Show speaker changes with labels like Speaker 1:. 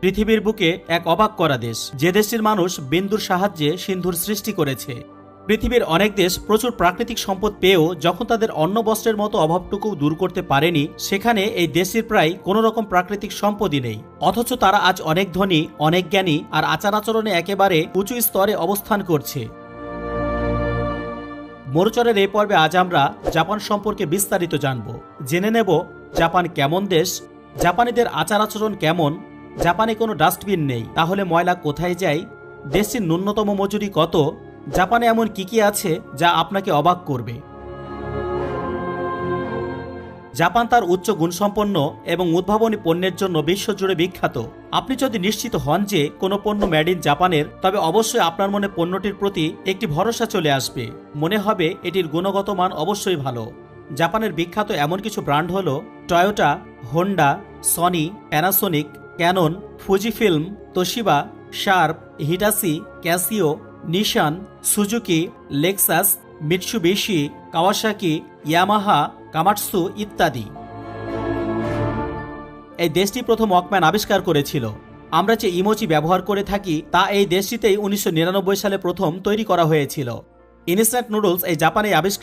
Speaker 1: পৃথিবীর বুকে এক অবাক করা দেশ। যে দেশটির মানুষ বিন্দুর সাহায্যে সিন্ধুর সৃষ্টি করেছে। পৃথিবীর অনেক দেশ প্রচুর প্রাকৃতিক সম্পদ পেয়েও যখন তাদের অন্ন বস্ত্রের মতো অভাবটুকু দূর করতে পারেনি, সেখানে এই দেশটির প্রায় কোনো রকম প্রাকৃতিক সম্পদই নেই। অথচ তারা আজ অনেক ধনী, অনেক জ্ঞানী আর আচার আচরণে একেবারে উঁচু স্তরে অবস্থান করছে। মরুচরের এই পর্বে আজ আমরা জাপান সম্পর্কে বিস্তারিত জানব। জেনে নেব জাপান কেমন দেশ, জাপানিদের আচার আচরণ কেমন জাপানে কোনো ডাস্টবিন নেই। তাহলে ময়লা কোথায় যায়? দেশটির ন্যূনতম মজুরি কত? জাপানে এমন কি কি আছে যা আপনাকে অবাক করবে? জাপান তার উচ্চ গুণসম্পন্ন এবং উদ্ভাবনী পণ্যের জন্য বিশ্বজুড়ে বিখ্যাত। আপনি যদি নিশ্চিত হন যে কোনো পণ্য মেড ইন জাপানের, তবে অবশ্যই আপনার মনে পণ্যটির প্রতি একটি ভরসা চলে আসবে। মনে হবে এটির গুণগত মান অবশ্যই ভালো। জাপানের বিখ্যাত এমন কিছু ব্র্যান্ড হল Toyota Honda Sony Panasonic Canon, Fujifilm, Toshiba, Sharp, Hitachi, Casio, Nissan, Suzuki, Lexus, Mitsubishi, Kawasaki, Yamaha, Komatsu ইত্যাদি। এই দেশটি প্রথম ওয়াকম্যান আবিষ্কার করেছিল। আমরা যে ইমোজি ব্যবহার করে থাকি, তা এই দেশটিতেই উনিশশো নিরানব্বই সালে প্রথম তৈরি করা হয়েছিল। ইনস্ট্যান্ট নুডলস এই জাপানে আবিষ্কার